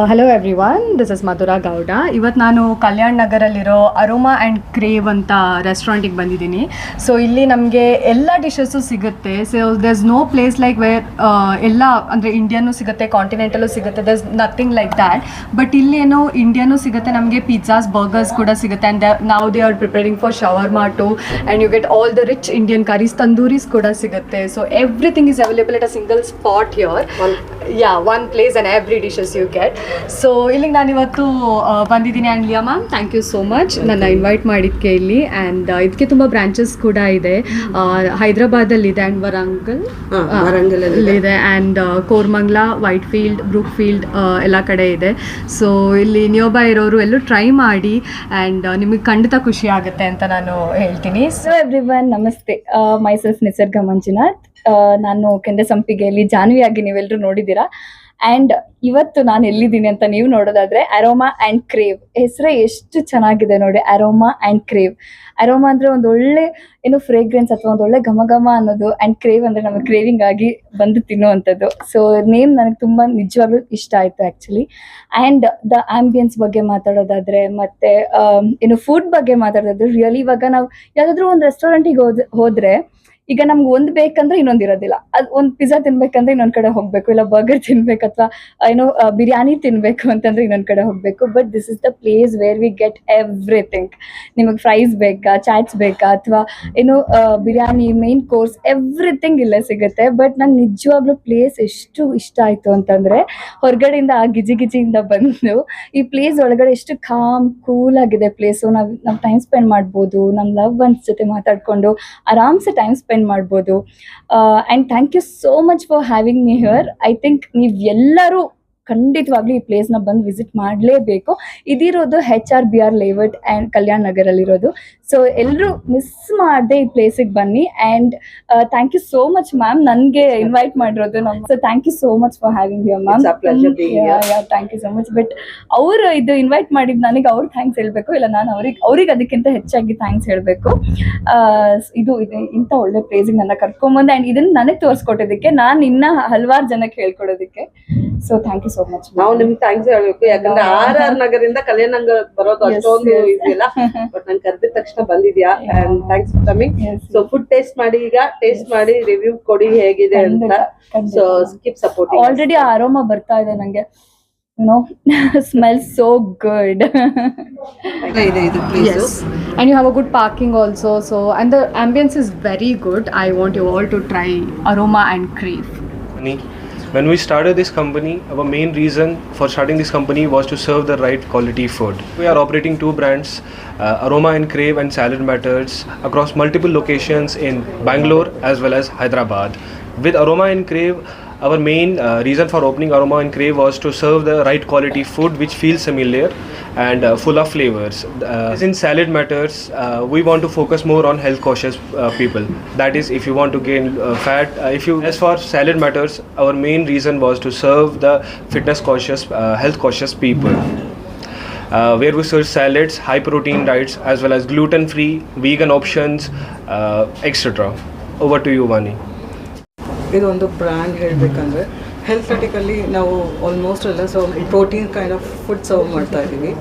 Hello everyone this is Madhura Gowda ಇವತ್ತು ನಾನು ಕಲ್ಯಾಣ್ ನಗರಲ್ಲಿರೋ ಅರೋಮಾ ಆ್ಯಂಡ್ ಕ್ರೇವ್ ಅಂತ ರೆಸ್ಟೋರೆಂಟಿಗೆ ಬಂದಿದ್ದೀನಿ ಸೊ ಇಲ್ಲಿ ನಮಗೆ ಎಲ್ಲ ಡಿಶಸ್ಸು ಸಿಗುತ್ತೆ so there's no place like where ಎಲ್ಲ ಅಂದರೆ ಇಂಡಿಯನ್ನೂ ಸಿಗುತ್ತೆ ಕಾಂಟಿನೆಂಟಲ್ಲೂ ಸಿಗುತ್ತೆ there's nothing like that but ಇಲ್ಲಿ ಏನೋ ಇಂಡಿಯನ್ನೂ ಸಿಗುತ್ತೆ ನಮಗೆ ಪಿಜ್ಜಾಸ್ ಬರ್ಗರ್ಸ್ ಕೂಡ ಸಿಗುತ್ತೆ ಆ್ಯಂಡ್ ನಾವು they are preparing for shower too and you get all the rich Indian curries tandooris ಕೂಡ ಸಿಗುತ್ತೆ so everything is available at a single spot here yeah one place and every dishes you get so ಇಲ್ಲಿಗೆ ನಾನು ಇವತ್ತು ಬಂದಿದ್ದೀನಿ and Liya ma'am thank you so much ನನ್ನ invite ಮಾಡಿದ್ಕೆ ಇಲ್ಲಿ. And ಇದಕ್ಕೆ ತುಂಬ ಬ್ರಾಂಚಸ್ ಕೂಡ ಇದೆ. ಹೈದ್ರಾಬಾದಲ್ಲಿ ಇದೆ ಆ್ಯಂಡ್ ವರಂಗಲ್. ಇದೆ. And Koramangala Whitefield Brookefield ಎಲ್ಲ ಕಡೆ ಇದೆ. ಸೊ ಇಲ್ಲಿ ನಿಯೋಬೈ ಇರೋರು ಎಲ್ಲರೂ ಟ್ರೈ ಮಾಡಿ ಆ್ಯಂಡ್ ನಿಮಗೆ ಖಂಡಿತ ಖುಷಿ ಆಗುತ್ತೆ ಅಂತ ನಾನು ಹೇಳ್ತೀನಿ. ಸೊ ಎವ್ರಿ ಒನ್ ನಮಸ್ತೆ. ಮೈಸೆಲ್ಫ್ ನಿಸರ್ಗ ಮಂಜುನಾಥ್. ನಾನು ಕೆಂದೆ ಸಂಪಿಗೆಯಲ್ಲಿ ಜಾನ್ವಿಯಾಗಿ ನೀವೆಲ್ಲರೂ ನೋಡಿದ್ದೀರಾ ಆ್ಯಂಡ್ ಇವತ್ತು ನಾನು ಎಲ್ಲಿದ್ದೀನಿ ಅಂತ ನೀವು ನೋಡೋದಾದ್ರೆ ಅರೋಮಾ ಆ್ಯಂಡ್ ಕ್ರೇವ್. ಹೆಸರೇ ಎಷ್ಟು ಚೆನ್ನಾಗಿದೆ ನೋಡಿ, ಅರೋಮಾ ಆ್ಯಂಡ್ ಕ್ರೇವ್. ಅರೋಮಾ ಅಂದ್ರೆ ಒಂದು ಒಳ್ಳೆ, ಏನು ಫ್ರೇಗ್ರೆನ್ಸ್ ಅಥವಾ ಒಂದು ಒಳ್ಳೆ ಘಮ ಘಮ ಅನ್ನೋದು ಆ್ಯಂಡ್ ಕ್ರೇವ್ ಅಂದ್ರೆ ನಮಗೆ ಕ್ರೇವಿಂಗ್ ಆಗಿ ಬಂದು ತಿನ್ನುವಂಥದ್ದು. ಸೊ ನೇಮ್ ನನಗೆ ತುಂಬ ನಿಜವಾಗ್ಲೂ ಇಷ್ಟ ಆಯಿತು ಆ್ಯಕ್ಚುಲಿ ಆ್ಯಂಡ್ ದ ಆಂಬಿಯನ್ಸ್ ಬಗ್ಗೆ ಮಾತಾಡೋದಾದ್ರೆ, ಮತ್ತೆ ಏನು ಫುಡ್ ಬಗ್ಗೆ ಮಾತಾಡೋದಾದ್ರೆ ರಿಯಲಿ ಇವಾಗ ನಾವು ಯಾವ್ದಾದ್ರು ಒಂದು ರೆಸ್ಟೋರೆಂಟಿಗೆ ಹೋದ್, ಹೋದ್ರೆ ಈಗ ನಮ್ಗೆ ಒಂದ್ ಬೇಕಂದ್ರೆ ಇನ್ನೊಂದ್ ಇರೋದಿಲ್ಲ. ಅದ್ ಒಂದ್ ಪಿಜ್ಜಾ ತಿನ್ಬೇಕಂದ್ರೆ ಇನ್ನೊಂದ್ ಕಡೆ ಹೋಗ್ಬೇಕು, ಇಲ್ಲ ಬರ್ಗರ್ ತಿನ್ಬೇಕು ಅಥವಾ ಏನೋ ಬಿರಿಯಾನಿ ತಿನ್ಬೇಕು ಅಂತಂದ್ರೆ ಇನ್ನೊಂದ್ ಕಡೆ ಹೋಗ್ಬೇಕು. But this is the place where we get everything ನಿಮಗೆ ಫ್ರೈಸ್ ಬೇಕಾ ಚಾಟ್ಸ್ ಬೇಕಾ ಅಥವಾ, ಏನೋ ಬಿರಿಯಾನಿ ಮೇನ್ ಕೋರ್ಸ್ ಎವ್ರಿಥಿಂಗ್ ಇಲ್ಲೇ ಸಿಗುತ್ತೆ. ಬಟ್ ನಂಗೆ ನಿಜವಾಗ್ಲೂ ಪ್ಲೇಸ್ ಎಷ್ಟು ಇಷ್ಟ ಆಯ್ತು ಅಂತಂದ್ರೆ, ಹೊರಗಡೆಯಿಂದ ಆ ಗಿಜಿ ಗಿಜಿಯಿಂದ ಬಂದು, ಈ ಪ್ಲೇಸ್ ಒಳಗಡೆ ಎಷ್ಟು ಕಾಮ್ ಕೂಲ್ ಆಗಿದೆ ಪ್ಲೇಸು ನಾವು ನಾವು ಟೈಮ್ ಸ್ಪೆಂಡ್ ಮಾಡ್ಬೋದು ನಮ್ಮ ಲವ್ ಒನ್ಸ್ ಜೊತೆ ಮಾತಾಡ್ಕೊಂಡು, ಆರಾಮ್ಸೆ ಟೈಮ್ ಸ್ಪೆಂಡ್ ಮಾಡ್ಬೋದು. And thank you so much for having me here I think ನೀವು ಎಲ್ಲರೂ ಖಂಡಿತವಾಗ್ಲೂ ಈ ಪ್ಲೇಸ್ನ ಬಂದು ವಿಸಿಟ್ ಮಾಡಲೇಬೇಕು. ಇದಿರೋದು H R B R layout and Kalyan ನಗರಲ್ಲಿರೋದು so ಎಲ್ಲರೂ ಮಿಸ್ ಮಾಡದೆ ಈ ಪ್ಲೇಸಿಗೆ ಬನ್ನಿ and thank you so much ma'am ನನಗೆ ಇನ್ವೈಟ್ ಮಾಡಿರೋದು ನಮ್ಮ so thank you so much for having you ma'am. Thank you so much but ಅವರು ಇದು ಇನ್ವೈಟ್ ಮಾಡಿದ್ ನನಗೆ ಅವ್ರು ಥ್ಯಾಂಕ್ಸ್ ಹೇಳಬೇಕು. ಇಲ್ಲ ನಾನು ಅವ್ರಿಗೆ ಅವ್ರಿಗೆ ಅದಕ್ಕಿಂತ ಹೆಚ್ಚಾಗಿ ಥ್ಯಾಂಕ್ಸ್ ಹೇಳಬೇಕು. ಇದು ಇದು ಇಂಥ ಒಳ್ಳೆ ಪ್ಲೇಸಿಗೆ ನನ್ನ ಕರ್ಕೊಂಬಂದು ಆ್ಯಂಡ್ ಇದನ್ನು ನನಗೆ ತೋರಿಸ್ಕೊಟ್ಟಿದ್ದಕ್ಕೆ ನಾನು ಇನ್ನ ಹಲವಾರು ಜನಕ್ಕೆ ಹೇಳ್ಕೊಡೋದಕ್ಕೆ. So thank you so much ನಾವು ನಿಮ್ಗೆ ಥ್ಯಾಂಕ್ಸ್ ಹೇಳ್ಬೇಕು. ಯಾಕಂದ್ರೆ ಆರ್ ಆರ್ ನಗರಿಂದ ಕಲ್ಯಾಣ ನಗರ ಬರೋದು ಅಷ್ಟೊಂದು. ಇದೆಯಲ್ಲ. ಬಟ್ ನನ್ ಕರೆದ ತಕ್ಷಣ ಬಂದಿದ್ಯಾ? And thanks for coming so food taste ಮಾಡಿ ಈಗ ಟೇಸ್ಟ್ ಮಾಡಿ ರಿವ್ಯೂ ಕೊಡಿ ಹೇಗಿದೆ ಅಂತ. So skip support already aroma ಬರ್ತಾ ಇದೆ ನಂಗೆ. ನೋ ಸ್ಮೆಲ್ ಸೋ ಗುಡ್ ಇದೆ ಇದು place Yes. And you have a good parking also. So, and the ambience is very good. I want you all to try Aroma and Crave. When we started this company, our main reason for starting this company was to serve the right quality food. We are operating two brands, uh, Aroma and Crave and Salad Matters, across multiple locations in Bangalore as well as Hyderabad. With Aroma and Crave, our main uh, reason for opening Aroma and Crave was to serve the right quality food which feels familiar and uh, full of flavors. Uh, in Salad Matters, uh, we want to focus more on health cautious uh, people. That is, if you want to gain uh, fat, if you as for Salad Matters, our main reason was to serve the fitness cautious, health cautious people. Uh, where we serve salads, high protein diets, as well as gluten free, vegan options, uh, etc. Over to you, Vani. ಇದೊಂದು brand ಹೇಳಬೇಕಂದ್ರೆ health ಹೆಲ್ತ್ಲೆಟಿಕಲ್ಲಿ ನಾವು almost ಎಲ್ಲ serve protein kind of food serve ಮಾಡ್ತಾ ಇದ್ದೀವಿ.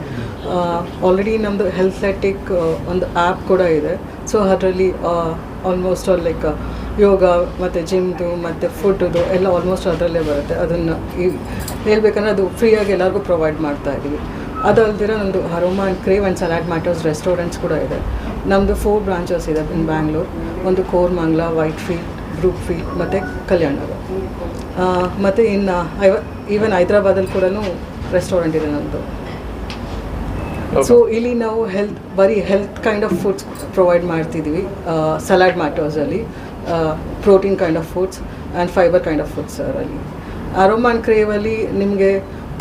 Already ನಮ್ಮದು ಹೆಲ್ತ್ಲೆಟಿಕ್ ಒಂದು app ಕೂಡ ಇದೆ. ಸೊ ಅದರಲ್ಲಿ ಆಲ್ಮೋಸ್ಟ್ ಆಲ್ ಲೈಕ್ ಯೋಗ ಮತ್ತು ಜಿಮ್ದು ಮತ್ತು ಫುಡ್ದು ಎಲ್ಲ ಆಲ್ಮೋಸ್ಟ್ ಅದರಲ್ಲೇ ಬರುತ್ತೆ. ಅದನ್ನು ಈ ಹೇಳ್ಬೇಕಂದ್ರೆ ಅದು ಫ್ರೀಯಾಗಿ ಎಲ್ಲರಿಗೂ ಪ್ರೊವೈಡ್ ಮಾಡ್ತಾ ಇದ್ದೀವಿ. ಅದಲ್ದಿರ ನಮ್ಮದು aroma and crave and salad matters restaurants ಕೂಡ ಇದೆ. ನಮ್ಮದು ಫೋರ್ ಬ್ರಾಂಚಸ್ ಇದೆ ಇನ್ ಬ್ಯಾಂಗ್ಳೂರ್ ಒಂದು ಕೋರ್ಮಂಗ್ಲ ವೈಟ್ ಫೀಲ್ಡ್ ಬ್ರೂಕ್ ಫೀಲ್ಡ್ ಮತ್ತು ಕಲ್ಯಾಣ ನಗರ್ ಮತ್ತು ಇನ್ನು ಐವ ಈವನ್ ಹೈದ್ರಾಬಾದಲ್ಲಿ ಕೂಡ ರೆಸ್ಟೋರೆಂಟ್ ಇದೆ ನಮ್ಮದು ಸೊ ಇಲ್ಲಿ ನಾವು ಹೆಲ್ತ್ ಬರೀ health kind of foods provide ಮಾಡ್ತಿದ್ದೀವಿ salad ಮ್ಯಾಟರ್ಸಲ್ಲಿ protein kind of foods and fibre kind of foods ಅಲ್ಲಿ. ಅರೋಮಾನ್ ಕ್ರೇವಲ್ಲಿ ನಿಮಗೆ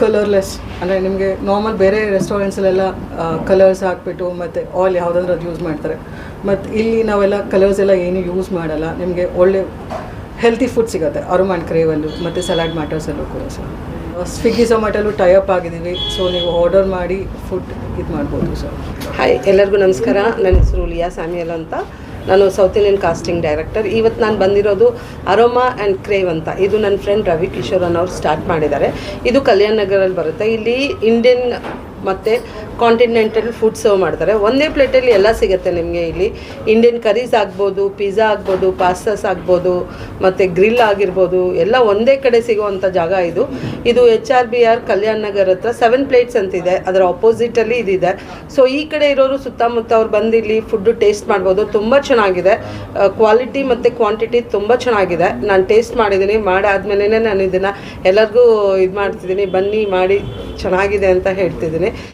ಕಲರ್ಲೆಸ್ ಅಂದರೆ ನಿಮಗೆ ನಾರ್ಮಲ್ ಬೇರೆ ರೆಸ್ಟೋರೆಂಟ್ಸಲ್ಲೆಲ್ಲ ಕಲರ್ಸ್ ಹಾಕ್ಬಿಟ್ಟು ಮತ್ತು ಆಯಿಲ್ ಯಾವುದಂದ್ರೆ ಅದು ಯೂಸ್ ಮಾಡ್ತಾರೆ. ಮತ್ತು ಇಲ್ಲಿ ನಾವೆಲ್ಲ ಕಲರ್ಸ್ ಎಲ್ಲ ಏನು ಯೂಸ್ ಮಾಡಲ್ಲ. ನಿಮಗೆ ಒಳ್ಳೆ ಹೆಲ್ತಿ ಫುಡ್ ಸಿಗುತ್ತೆ. ಅರೋಮಾ ಕ್ರೇವಲ್ಲೂ ಮತ್ತು ಸಲಾಡ್ ಮ್ಯಾಟರ್ಸಲ್ಲೂ ಕೂಡ ಸರ್ ಸ್ವಿಗ್ಗಿ ಝೊಮ್ಯಾಟೊಲ್ಲೂ ಟೈಅಪ್ ಆಗಿದ್ದೀವಿ. ಸೊ ನೀವು ಆರ್ಡರ್ ಮಾಡಿ ಫುಡ್ ಇದು ಮಾಡ್ಬೋದು ಸರ್. ಹಾಯ್ ಎಲ್ಲರಿಗೂ ನಮಸ್ಕಾರ. ನನ್ನ ಹೆಸರು ಲಿಯಾ ಸಾಮಿಯಲ್ ಅಂತ. ನಾನು ಸೌತ್ ಇಂಡಿಯನ್ ಕಾಸ್ಟಿಂಗ್ ಡೈರೆಕ್ಟರ್ ಇವತ್ತು ನಾನು ಬಂದಿರೋದು ಅರೋಮಾ ಆ್ಯಂಡ್ ಕ್ರೇವ್ ಅಂತ. ಇದು ನನ್ನ ಫ್ರೆಂಡ್ ರವಿ ಕಿಶೋರ್ ಅನ್ನೋರು ಸ್ಟಾರ್ಟ್ ಮಾಡಿದ್ದಾರೆ. ಇದು ಕಲ್ಯಾಣ ನಗರಲ್ಲಿ ಬರುತ್ತೆ. ಇಲ್ಲಿ ಇಂಡಿಯನ್ ಮತ್ತು ಕಾಂಟಿನೆಂಟಲ್ ಫುಡ್ ಸರ್ವ್ ಮಾಡ್ತಾರೆ. ಒಂದೇ ಪ್ಲೇಟಲ್ಲಿ ಎಲ್ಲ ಸಿಗುತ್ತೆ ನಿಮಗೆ ಇಲ್ಲಿ. ಇಂಡಿಯನ್ ಕರೀಸ್ ಆಗ್ಬೋದು ಪಿಜ್ಜಾ ಆಗ್ಬೋದು ಪಾಸ್ತಾಸ್ ಆಗ್ಬೋದು, ಮತ್ತು ಗ್ರಿಲ್ ಆಗಿರ್ಬೋದು, ಎಲ್ಲ ಒಂದೇ ಕಡೆ ಸಿಗುವಂಥ ಜಾಗ ಇದು. ಇದು H R B R Kalyan Nagar ಹತ್ರ ಸೆವೆನ್ ಪ್ಲೇಟ್ಸ್ ಅಂತಿದೆ ಅದರ ಅಪೋಸಿಟಲ್ಲಿ ಇದಿದೆ. ಸೊ ಈ ಕಡೆ ಇರೋರು ಸುತ್ತಮುತ್ತ ಅವ್ರು ಬಂದು ಇಲ್ಲಿ ಫುಡ್ಡು ಟೇಸ್ಟ್ ಮಾಡ್ಬೋದು. ತುಂಬ ಚೆನ್ನಾಗಿದೆ. ಕ್ವಾಲಿಟಿ ಮತ್ತು ಕ್ವಾಂಟಿಟಿ ತುಂಬ ಚೆನ್ನಾಗಿದೆ. ನಾನು ಟೇಸ್ಟ್ ಮಾಡಿದ್ದೀನಿ ಮಾಡಾದ್ಮೇಲೆ ನಾನು ಇದನ್ನು ಎಲ್ಲರಿಗೂ ಇದು ಮಾಡ್ತಿದ್ದೀನಿ ಬನ್ನಿ, ಮಾಡಿ, ಚೆನ್ನಾಗಿದೆ ಅಂತ ಹೇಳ್ತಿದ್ದೀನಿ